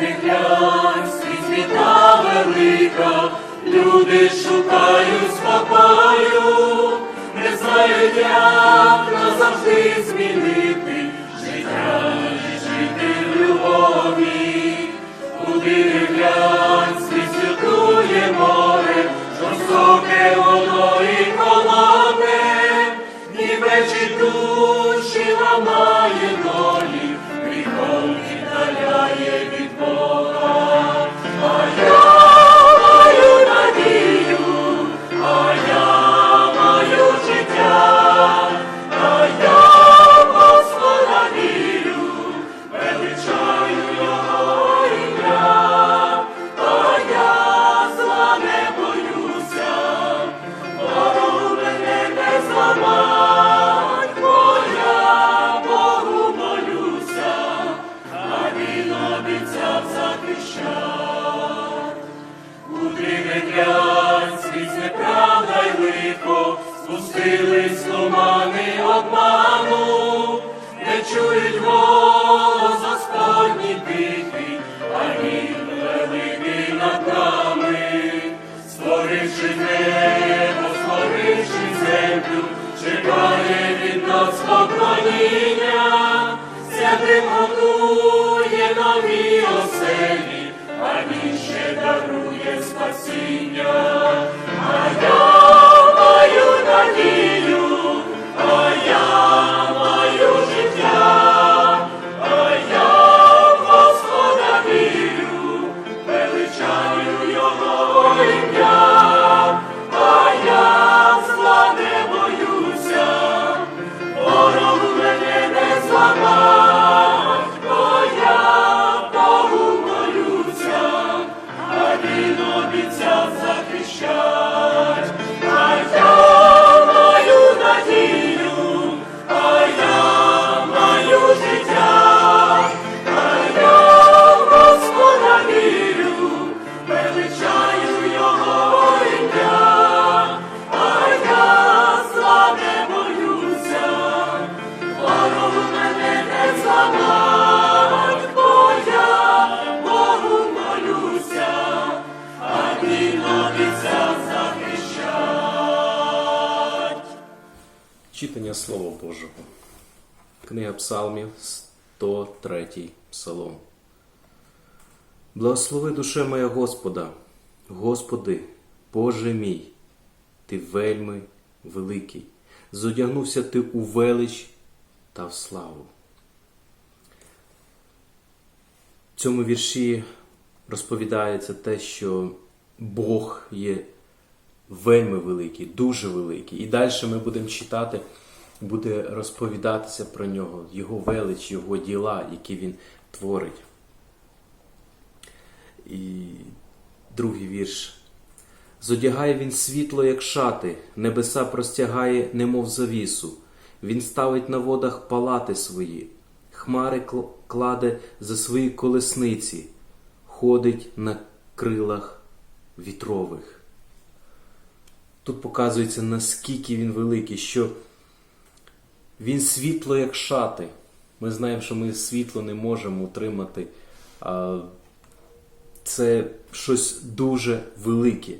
не глянь, світа велика, люди шукають спокою, не знають, як назавжди змінити життя в любові. Куди не глянь, світ святує море, жорстоке воно і холодне, нівечі душі ламає чують голос Господній тихий, небо, створивши землю, чекає від нас поклоніння, святим готує Читання Слова Божого. Книга Псалмів, 103 Псалом. Благослови душе моя Господа, Господи, Боже мій, Ти вельми великий, зодягнувся Ти у велич та в славу. В цьому вірші розповідається те, що Бог є вельми великий, дуже великий. І далі ми будемо читати, буде розповідатися про нього, його велич, його діла, які він творить. І другий вірш. Зодягає він світло, як шати, небеса простягає, немов завісу. Він ставить на водах палати свої, хмари кладе за свої колесниці, ходить на крилах вітрових. Тут показується, наскільки він великий, що він світло, як шати. Ми знаємо, що ми світло не можемо утримати. Це щось дуже велике.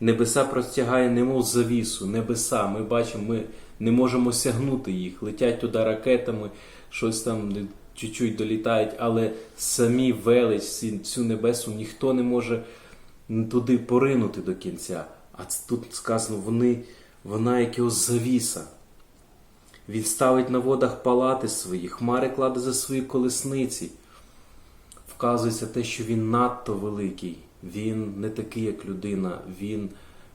Небеса простягає, немов завісу, небеса. Ми бачимо, ми не можемо сягнути їх. Летять туди ракетами, щось там чуть-чуть долітають, але самі велич, цю небесу ніхто не може туди поринути до кінця. А тут сказано, вони, вона як його завіса. Він ставить на водах палати свої, хмари кладе за свої колесниці. Вказується те, що він надто великий, він не такий, як людина, він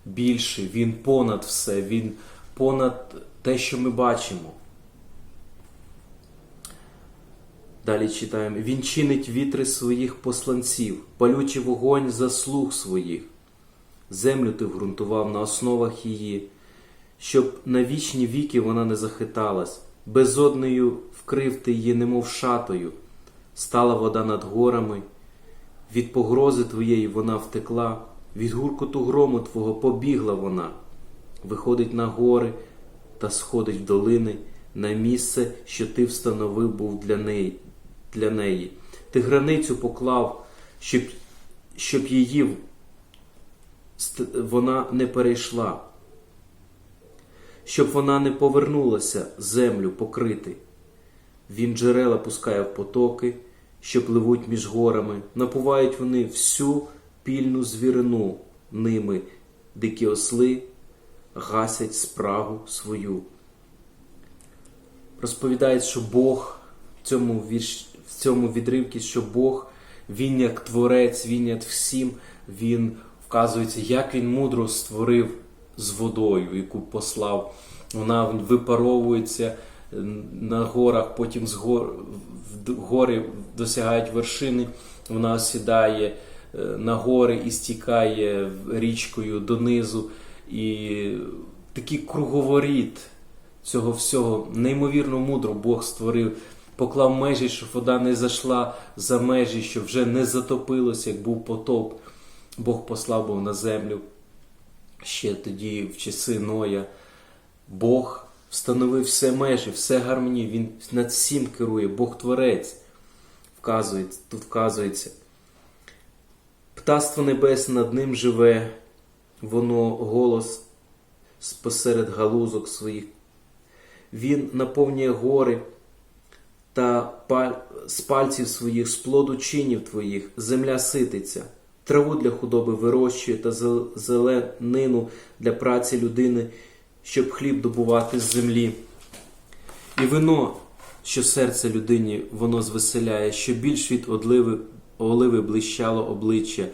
більший, він понад все, він понад те, що ми бачимо. Далі читаємо: Він чинить вітри своїх посланців, палючий вогонь заслуг своїх. Землю ти вґрунтував на основах її, щоб на вічні віки вона не захиталась, безоднею вкрив ти її, немов шатою, стала вода над горами, від погрози твоєї вона втекла, від гуркоту грому твого побігла вона, виходить на гори та сходить в долини, на місце, що ти встановив був для неї. Для неї. Ти границю поклав, щоб, щоб її вона не перейшла, щоб вона не повернулася землю покрити. Він джерела пускає в потоки, що пливуть між горами, напувають вони всю пільну звірину ними, дикі осли гасять спрагу свою. Розповідають, що Бог в цьому, вірш, в цьому відривці, що Бог, Він як творець, Він як всім, Він вказується, як Він мудро створив з водою, яку послав. Вона випаровується е, на горах, потім з гор, гори досягають вершини, вона осідає е, на гори і стікає річкою донизу. І такий круговоріт цього всього неймовірно мудро Бог створив, поклав межі, щоб вода не зайшла за межі, щоб вже не затопилося, як був потоп. Бог послав був на землю ще тоді, в часи Ноя. Бог встановив все межі, все гармонію, Він над всім керує, Бог Творець. Вказується, тут вказується. Птаство небесне над ним живе, воно голос спосеред галузок своїх. Він наповнює гори та з пальців своїх, з плоду чинів твоїх, земля сититься, траву для худоби вирощує та зеленину для праці людини, щоб хліб добувати з землі. І вино, що серце людині воно звеселяє, що більш від одливи, оливи блищало обличчя,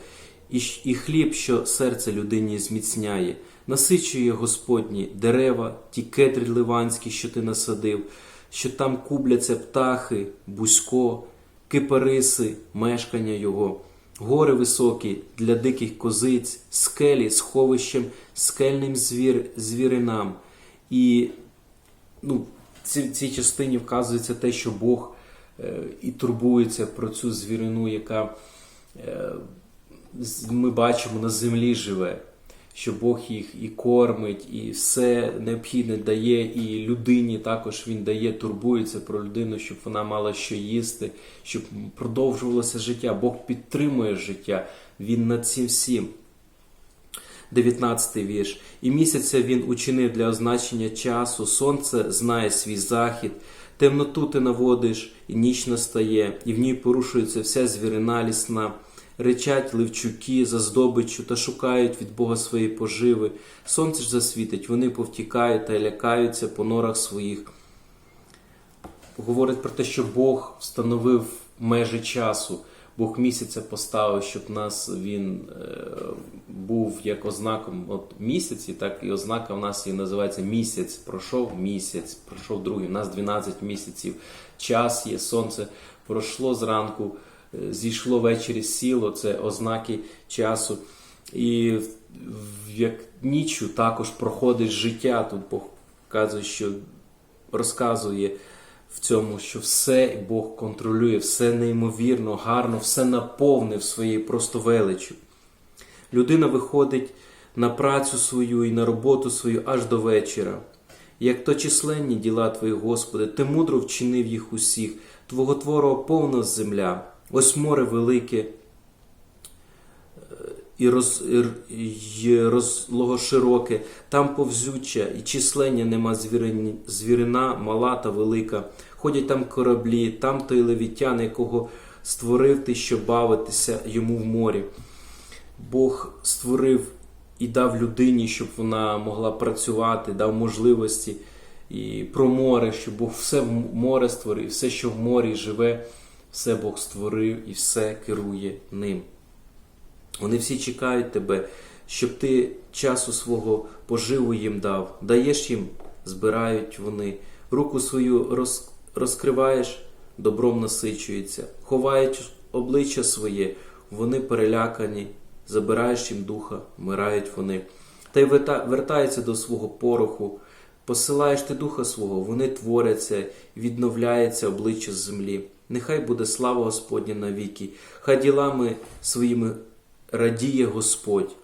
і, і хліб, що серце людині зміцняє, насичує Господні дерева, ті кедри ливанські, що ти насадив, що там кубляться птахи, бузько, кипариси, мешкання його, гори високі для диких козиць, скелі, сховищем, скельним звір, звіринам. І ну, в цій, частині вказується те, що Бог е, і турбується про цю звірину, яка е, ми бачимо на землі живе, що Бог їх і кормить, і все необхідне дає, і людині також він дає, турбується про людину, щоб вона мала що їсти, щоб продовжувалося життя. Бог підтримує життя, Він над цим всім. 19 вірш. І місяця він учинив для означення часу, сонце знає свій захід, темноту ти наводиш, і ніч настає, і в ній порушується вся звірина лісна. Речать ливчуки за здобиччю та шукають від Бога своєї поживи. Сонце ж засвітить, вони повтікають та лякаються по норах своїх. Говорить про те, що Бог встановив межі часу. Бог місяця поставив, щоб нас він е, був як ознаком от місяці, так і ознака в нас і називається місяць. Пройшов місяць, пройшов другий. У нас 12 місяців. Час є, сонце пройшло зранку, зійшло ввечері, сіло. Це ознаки часу. І як ніччю також проходить життя. Тут Бог що розказує в цьому, що все Бог контролює, все неймовірно, гарно, все наповнив своєю просто величю. Людина виходить на працю свою і на роботу свою аж до вечора. Як то численні діла Твої, Господи, Ти мудро вчинив їх усіх, Твого твору повна земля, ось море велике, і, роз, і розлого широке, там повзюча, і числення нема звірині, звірина, мала та велика. Ходять там кораблі, там той левітян, якого створив ти, щоб бавитися йому в морі. Бог створив і дав людині, щоб вона могла працювати, дав можливості і про море, що Бог все в море створив, все, що в морі живе, все Бог створив і все керує ним. Вони всі чекають тебе, щоб ти часу свого поживу їм дав, даєш їм, збирають вони, руку свою роз, розкриваєш, добром насичується, ховають обличчя своє, вони перелякані, забираєш їм духа, вмирають вони, та й вертаються до свого пороху, посилаєш ти духа свого, вони творяться, відновляється обличчя з землі. Нехай буде слава Господня навіки, хай ділами своїми радіє Господь.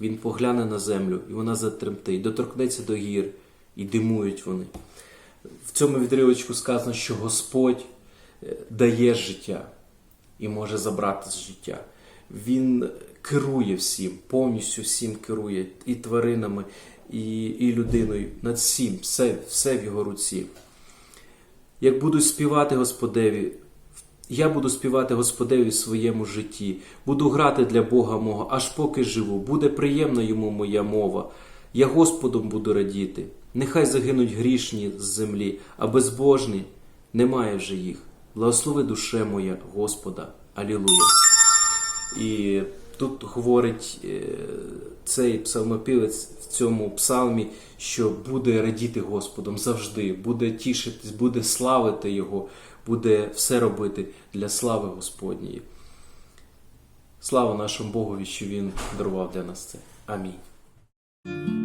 Він погляне на землю, і вона затремтить, доторкнеться до гір, і димують вони. В цьому відривочку сказано, що Господь е, дає життя. і може забрати з життя. Він керує всім, повністю всім керує і тваринами, і, і людиною. Над всім, все, все в його руці. Як буду співати Господеві, я буду співати Господеві в своєму житті, буду грати для Бога мого, аж поки живу. Буде приємна йому моя мова. Я Господом буду радіти. Нехай загинуть грішні з землі, а безбожні немає вже їх. Благослови душе моя Господа. Алілуя. І тут говорить е, цей псалмопівець в цьому псалмі, що буде радіти Господом завжди, буде тішитись, буде славити Його, буде все робити для слави Господньої. Слава нашому Богові, що Він дарував для нас це. Амінь.